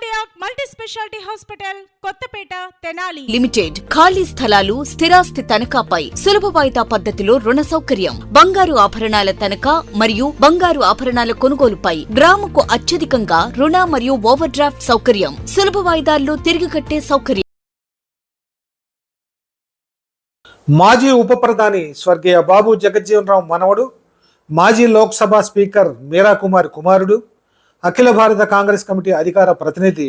Cardiac multi speciality hospital Kothapeta Tenali limited ఖాళీ స్థలాలు స్థిరాస్తి తనఖాపై సులభ వాయిదా పద్ధతిలో రుణ సౌకర్యం. బంగారు ఆభరణాల తనఖా మరియు బంగారు ఆభరణాల కొనుగోలుపై గ్రాముకు అత్యధికంగా రుణ మరియు ఓవర్ డ్రాఫ్ట్ సౌకర్యం. సులభ వాయిదాల్లో తిరిగి కట్టే సౌకర్యం. మాజీ ఉప ప్రధాని స్వర్గీయ బాబు జగజ్జీవన్ రావు మనవడు మాజీ లోక్సభ స్పీకర్ మీరా కుమార్ కుమారుడు అఖిల భారత కాంగ్రెస్ కమిటీ అధికార ప్రతినిధి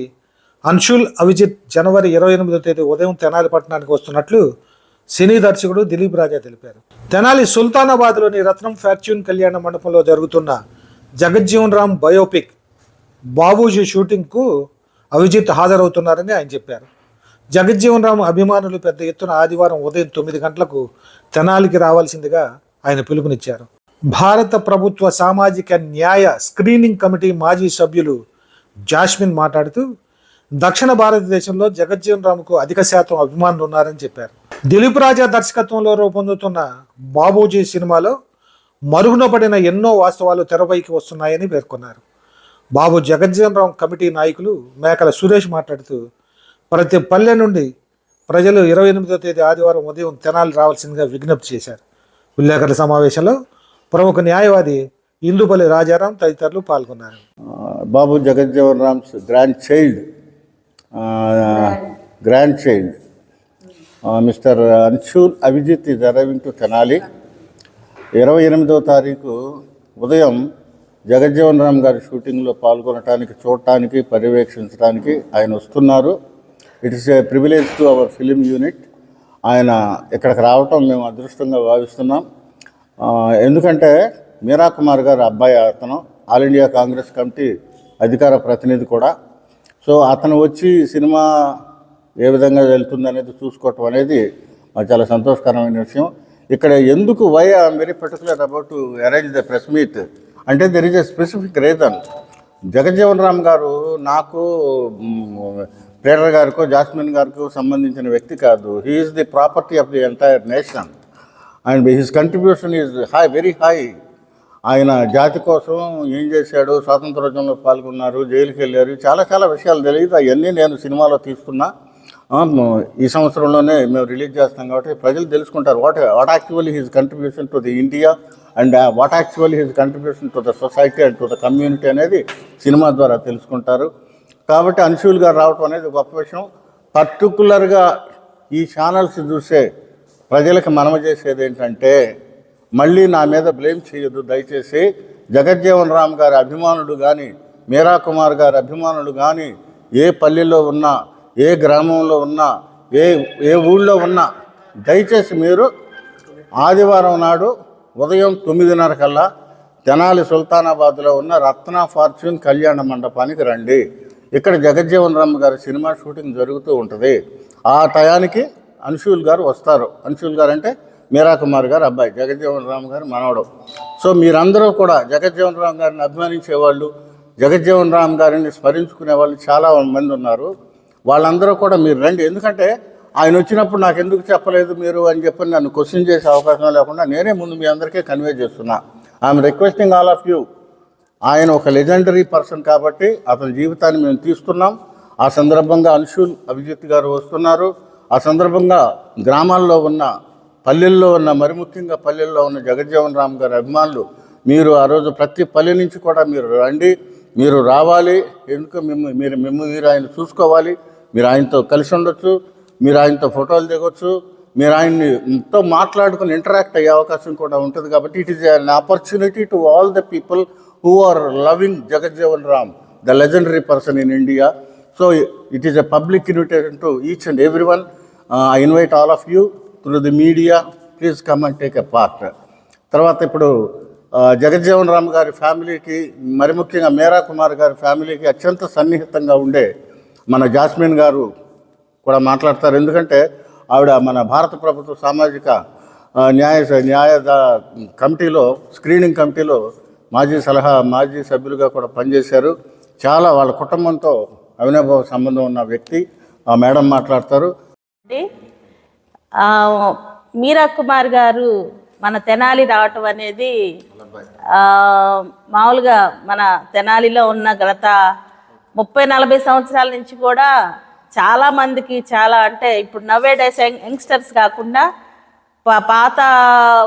అన్షుల్ అవిజిత్ జనవరి ఇరవై ఎనిమిదో తేదీ ఉదయం తెనాలి పట్టణానికి వస్తున్నట్లు సినీ దర్శకుడు దిలీప్ రాజా తెలిపారు. తెనాలి సుల్తానాబాద్లోని రత్నం ఫార్చ్యూన్ కళ్యాణ మండపంలో జరుగుతున్న జగజ్జీవన్ రామ్ బయోపిక్ బాబూజీ షూటింగ్కు అవిజిత్ హాజరవుతున్నారని ఆయన చెప్పారు. జగజ్జీవన్ రామ్ అభిమానులు పెద్ద ఎత్తున ఆదివారం ఉదయం తొమ్మిది గంటలకు తెనాలికి రావాల్సిందిగా ఆయన పిలుపునిచ్చారు. భారత ప్రభుత్వ సామాజిక న్యాయ స్క్రీనింగ్ కమిటీ మాజీ సభ్యులు జాస్మిన్ మాట్లాడుతూ దక్షిణ భారతదేశంలో జగజ్జీవన్ రామ్కు అధిక శాతం అభిమానులు ఉన్నారని చెప్పారు. దిలీప్ రాజా దర్శకత్వంలో రూపొందుతున్న బాబూజీ సినిమాలో మరుగున పడిన ఎన్నో వాస్తవాలు తెరపైకి వస్తున్నాయని పేర్కొన్నారు. బాబు జగజ్జీవన్ రామ్ కమిటీ నాయకులు మేకల సురేష్ మాట్లాడుతూ ప్రతి పల్లె నుండి ప్రజలు ఇరవై ఎనిమిదో తేదీ ఆదివారం ఉదయం తెనాలి రావాల్సిందిగా విజ్ఞప్తి చేశారు. విలేకరుల సమావేశంలో ప్రముఖ న్యాయవాది ఇందుపల్లి రాజారాం తదితరులు పాల్గొన్నారు. Babu Jagjivan Ram's grand child. Grand child. Mister Anshul Abhijit is arriving to Tenali. ఇరవై ఎనిమిదవ తారీఖు ఉదయం జగజ్జీవన్ రామ్ గారి షూటింగ్లో పాల్గొనడానికి చూడటానికి పర్యవేక్షించడానికి ఆయన వస్తున్నారు. It is a privilege to our film unit ఆయన ఇక్కడికి రావటం మేము అదృష్టంగా భావిస్తున్నాం. ఎందుకంటే మీరా కుమార్ గారు అబ్బాయి అతను ఆల్ ఇండియా కాంగ్రెస్ కమిటీ అధికార ప్రతినిధి కూడా. సో అతను వచ్చి సినిమా ఏ విధంగా వెళ్తుంది అనేది చూసుకోవటం అనేది చాలా సంతోషకరమైన విషయం. ఇక్కడ ఎందుకు why are very particular about to arrange the press meet అంటే there is a specific reason Jagjivan Ram garu నాకు మ్, ప్రేరర్ గారికో జాస్మిన్ గారికో సంబంధించిన వ్యక్తి కాదు. He is the property of the entire nation and his contribution is high very high ఆయన జాతి కోసం ఏం చేశాడు స్వాతంత్రోద్యమంలో పాల్గొన్నారు జైలుకి వెళ్ళారు. చాలా చాలా విషయాలు తెలియదు. అవన్నీ నేను సినిమాలో తీసుకున్నా ఈ సంవత్సరంలోనే మేము రిలీజ్ చేస్తాం కాబట్టి ప్రజలు తెలుసుకుంటారు. What what actually his contribution to the India and what actually his contribution to the society and to the community అనేది సినిమా ద్వారా తెలుసుకుంటారు. కాబట్టి అన్షుల్ గారు రావటం అనేది గొప్ప విషయం. పర్టికులర్గా ఈ ఛానల్స్ చూసే ప్రజలకు మనవి చేసేది ఏంటంటే మళ్ళీ నా మీద బ్లేమ్ చేయొద్దు. దయచేసి జగజ్జీవన్ రామ్ గారి అభిమానుడు కానీ మీరా కుమార్ గారి అభిమానులు కానీ ఏ పల్లెలో ఉన్నా ఏ గ్రామంలో ఉన్నా ఏ ఏ ఊళ్ళో ఉన్నా దయచేసి మీరు ఆదివారం నాడు ఉదయం తొమ్మిదిన్నర కల్లా తెనాలి సుల్తానాబాద్లో ఉన్న రత్న ఫార్చ్యూన్ కళ్యాణ మండపానికి రండి. ఇక్కడ జగజ్జీవన్ రామ్ గారి సినిమా షూటింగ్ జరుగుతూ ఉంటుంది. ఆ టయానికి అన్షుల్ గారు వస్తారు. అన్షుల్ గారు అంటే మీరా కుమార్ గారు అబ్బాయి జగజ్జీవన్ రామ్ గారు మనవడు. సో మీరందరూ కూడా జగజ్జీవన్ రామ్ గారిని అభిమానించేవాళ్ళు జగజ్జీవన్ రామ్ గారిని స్మరించుకునే వాళ్ళు చాలా మంది ఉన్నారు. వాళ్ళందరూ కూడా మీరు రండి. ఎందుకంటే ఆయన వచ్చినప్పుడు నాకు ఎందుకు చెప్పలేదు మీరు అని చెప్పి నన్ను క్వశ్చన్ చేసే అవకాశం లేకుండా నేనే ముందు మీ అందరికీ కన్వే చేస్తున్నా. I'm requesting all of you ఆయన ఒక లెజెండరీ పర్సన్ కాబట్టి అతని జీవితాన్ని మేము తీస్తున్నాం. ఆ సందర్భంగా అన్షుల్ అభిజిత్ గారు వస్తున్నారు. ఆ సందర్భంగా గ్రామాల్లో ఉన్న పల్లెల్లో ఉన్న మరి ముఖ్యంగా పల్లెల్లో ఉన్న జగజ్జీవన్ రామ్ గారి అభిమానులు మీరు ఆ రోజు ప్రతి పల్లె నుంచి కూడా మీరు రండి మీరు రావాలి ఎందుకు మిమ్మ మీరు మిమ్మ మీరు ఆయన చూసుకోవాలి మీరు ఆయనతో కలిసి ఉండొచ్చు మీరు ఆయనతో ఫోటోలు దిగొచ్చు మీరు ఆయన్ని ఎంతో మాట్లాడుకుని ఇంటరాక్ట్ అయ్యే అవకాశం కూడా ఉంటుంది కాబట్టి it is an opportunity to all the people who are loving Jagjivan Ram the legendary person in India so it is a public invitation to each and every one I invite all of you through the media please come and take a part తర్వాత ఇప్పుడు జగజ్జీవన్ రామ్ గారి ఫ్యామిలీకి మరి ముఖ్యంగా మేరా కుమార్ గారి ఫ్యామిలీకి అత్యంత సన్నిహితంగా ఉండే మన జాస్మిన్ గారు కూడా మాట్లాడతారు. ఎందుకంటే ఆవిడ మన భారత ప్రభుత్వ సామాజిక న్యాయ న్యాయ దా- కమిటీలో స్క్రీనింగ్ కమిటీలో మాజీ సలహా మాజీ సభ్యులుగా కూడా పనిచేశారు. చాలా వాళ్ళ కుటుంబంతో అవినాభావ సంబంధం ఉన్న వ్యక్తి ఆ మేడం మాట్లాడతారు. మీరా కుమార్ గారు మన తెనాలి రావటం అనేది మామూలుగా మన తెనాలిలో ఉన్న గత ముప్పై నలభై సంవత్సరాల నుంచి కూడా చాలా మందికి చాలా అంటే ఇప్పుడు నవ్వే డేస్ యంగ్స్టర్స్ కాకుండా పాత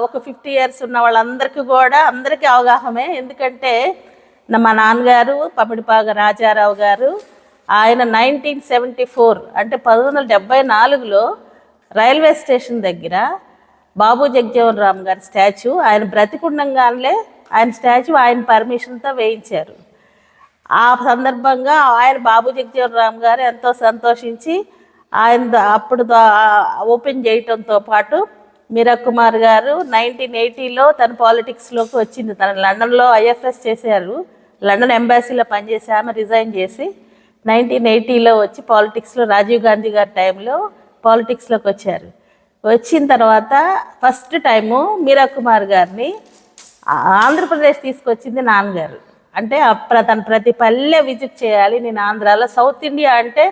ఒక ఫిఫ్టీ ఇయర్స్ ఉన్న వాళ్ళందరికీ కూడా అందరికీ అవగాహమే. ఎందుకంటే మా నాన్నగారు పమిడిపాగ రాజారావు గారు ఆయన నైన్టీన్ సెవెంటీ ఫోర్ అంటే పంతొమ్మిది వందల డెబ్బై నాలుగులో రైల్వే స్టేషన్ దగ్గర బాబు జగజ్జీవన్ రామ్ గారి స్టాచ్యూ ఆయన బ్రతికుండంగానే ఆయన స్టాచ్యూ ఆయన పర్మిషన్తో వేయించారు. ఆ సందర్భంగా ఆయన బాబు జగజ్జీవన్ రామ్ గారు ఎంతో సంతోషించి ఆయన అప్పుడు ఓపెన్ చేయటంతో పాటు మీరా కుమార్ గారు నైన్టీన్ ఎయిటీలో తన పాలిటిక్స్లోకి వచ్చింది. తను లండన్లో ఐఎఫ్ఎస్ చేశారు. లండన్ ఎంబాసీలో పనిచేసి ఆమె రిజైన్ చేసి నైన్టీన్ ఎయిటీలో వచ్చి పాలిటిక్స్లో రాజీవ్ గాంధీ గారి టైంలో పాలిటిక్స్లోకి వచ్చారు. వచ్చిన తర్వాత ఫస్ట్ టైము మీరా కుమార్ గారిని ఆంధ్రప్రదేశ్ తీసుకొచ్చింది నాన్నగారు. అంటే అప్పుడు తను ప్రతి పల్లె విజిట్ చేయాలి నేను ఆంధ్రాలో సౌత్ ఇండియా అంటే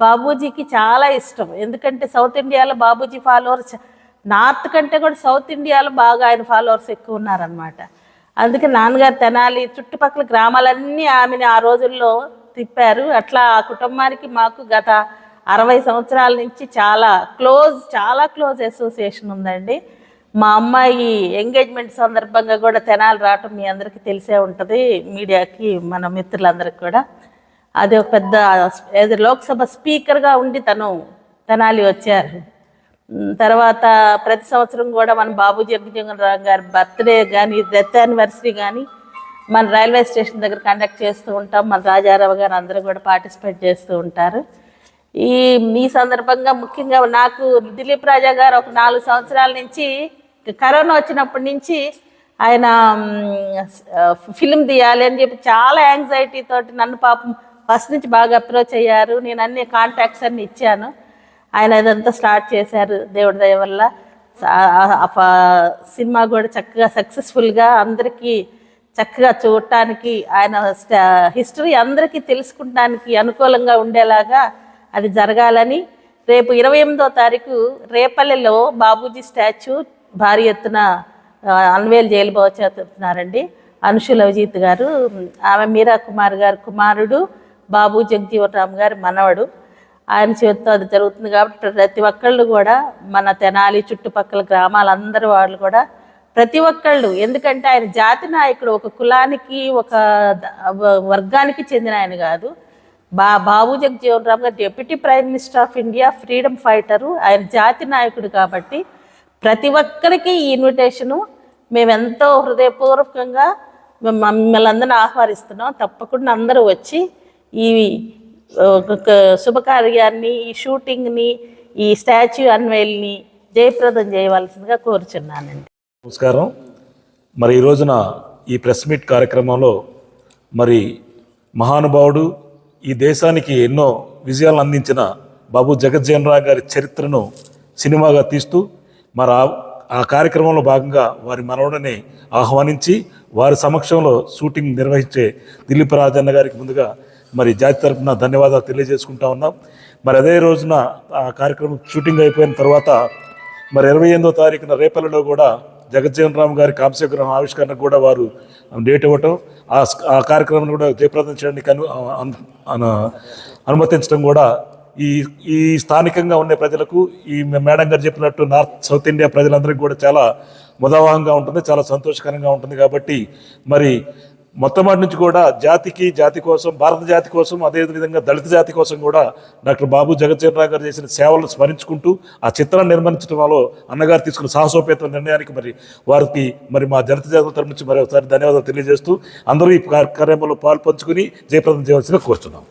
బాబూజీకి చాలా ఇష్టం. ఎందుకంటే సౌత్ ఇండియాలో బాబూజీ ఫాలోవర్స్ నార్త్ కంటే కూడా సౌత్ ఇండియాలో బాగా ఆయన ఫాలోవర్స్ ఎక్కువ ఉన్నారనమాట అందుకే నాన్నగారు తెనాలి చుట్టుపక్కల గ్రామాలన్నీ ఆమెని ఆ రోజుల్లో తిప్పారు. అట్లా ఆ కుటుంబానికి మాకు గత అరవై సంవత్సరాల నుంచి చాలా క్లోజ్ చాలా క్లోజ్ అసోసియేషన్ ఉందండి. మా అమ్మాయి ఎంగేజ్మెంట్ సందర్భంగా కూడా తెనాలి రావటం మీ అందరికీ తెలిసే ఉంటుంది మీడియాకి మన మిత్రులందరికీ కూడా. అది ఒక పెద్ద ఏదో లోక్సభ స్పీకర్గా ఉండి తను తెనాలి వచ్చారు. తర్వాత ప్రతి సంవత్సరం కూడా మన బాబు జగ్జీవన్ రామ్ గారి బర్త్డే కానీ డెత్ యానివర్సరీ కానీ మన రైల్వే స్టేషన్ దగ్గర కండక్ట్ చేస్తూ ఉంటాం. మన రాజారావు గారు అందరూ కూడా పార్టిసిపేట్ చేస్తూ ఉంటారు. ఈ ఈ సందర్భంగా ముఖ్యంగా నాకు దిలీప్ రాజా గారు ఒక నాలుగు సంవత్సరాల నుంచి కరోనా వచ్చినప్పటి నుంచి ఆయన ఫిలిం తీయాలి అని చెప్పి చాలా యాంగ్జైటీ తోటి నన్ను పాపం ఫస్ట్ నుంచి బాగా అప్రోచ్ అయ్యారు. నేను అన్ని కాంటాక్ట్స్ అన్ని ఇచ్చాను. ఆయన ఇదంతా స్టార్ట్ చేశారు దేవుడి దయ వల్ల. సినిమా కూడా చక్కగా సక్సెస్ఫుల్గా అందరికీ చక్కగా చూడటానికి ఆయన హిస్టరీ అందరికీ తెలుసుకుంటానికి అనుకూలంగా ఉండేలాగా అది జరగాలని రేపు ఇరవై ఎనిమిదో తారీఖు రేపల్లెలో బాబూజీ స్టాచ్యూ భారీ ఎత్తున అన్వేల్ చేయబోతున్నారండి అనుషుల అవిజిత్ గారు ఆమె మీరా కుమార్ గారు కుమారుడు బాబు జగజీవన్ రామ్ గారి మనవడు. ఆయన చేతితో అది జరుగుతుంది కాబట్టి ప్రతి ఒక్కళ్ళు కూడా మన తెనాలి చుట్టుపక్కల గ్రామాలందరూ వాళ్ళు కూడా ప్రతి ఒక్కళ్ళు. ఎందుకంటే ఆయన జాతి నాయకుడు ఒక కులానికి ఒక వర్గానికి చెందిన ఆయన కాదు. బా Babu Jagjivan Ram garu deputy prime minister of India freedom fighter. ఆయన జాతి నాయకుడు కాబట్టి ప్రతి ఒక్కరికి ఈ ఇన్విటేషను మేమెంతో హృదయపూర్వకంగా మిమ్మల్ని అందరిని ఆహ్వానిస్తున్నాం. తప్పకుండా అందరూ వచ్చి ఈ ఒక శుభకార్యాన్ని ఈ షూటింగ్ని ఈ స్టాచ్యూ అన్వేల్ని జయప్రదం చేయవలసిందిగా కోరుచున్నానండి. నమస్కారం. మరి ఈ రోజున ఈ ప్రెస్ మీట్ కార్యక్రమంలో మరి మహానుభావుడు ఈ దేశానికి ఎన్నో విజయాలను అందించిన బాబు జగజ్జీవన్ రావు గారి చరిత్రను సినిమాగా తీస్తూ మరి ఆ- ఆ కార్యక్రమంలో భాగంగా వారి మనవడిని ఆహ్వానించి వారి సమక్షంలో షూటింగ్ నిర్వహించే దిలీప్ రాజన్న గారికి ముందుగా మరి జాతి తరపున ధన్యవాదాలు తెలియజేసుకుంటా ఉన్నాం. మరి అదే రోజున ఆ కార్యక్రమం షూటింగ్ అయిపోయిన తర్వాత మరి ఇరవై ఎనిమిదో తారీఖున రేపల్లిలో కూడా జగజ్జీవన్ రామ్ గారి కాంస్యగ్రహం ఆవిష్కరణ కూడా వారు డేట్ ఇవ్వటం ఆ ఆ కార్యక్రమాన్ని కూడా జయప్రదం చేయడానికి అను అను- అనుమతించడం కూడా ఈ ఈ స్థానికంగా ఉండే ప్రజలకు ఈ మేడం గారు చెప్పినట్టు నార్త్ సౌత్ ఇండియా ప్రజలందరికీ కూడా చాలా ముదావహంగా ఉంటుంది చాలా సంతోషకరంగా ఉంటుంది కాబట్టి మరి మొట్టమొదటి నుంచి కూడా జాతికి జాతి కోసం భారత జాతి కోసం అదేవిధంగా దళిత జాతి కోసం కూడా డాక్టర్ బాబు జగజ్జీవన్ గారు చేసిన సేవలను స్మరించుకుంటూ ఆ చిత్రాన్ని నిర్మించడంలో అన్నగారు తీసుకున్న సాహసోపేత నిర్ణయానికి మరి వారికి మరి మా దళిత జాతుల తరపు నుంచి మరి ఒకసారి ధన్యవాదాలు తెలియజేస్తూ అందరూ ఈ కార్యక్రమంలో పాలు పంచుకుని జయప్రదం చేయవలసిన కోరుతున్నాం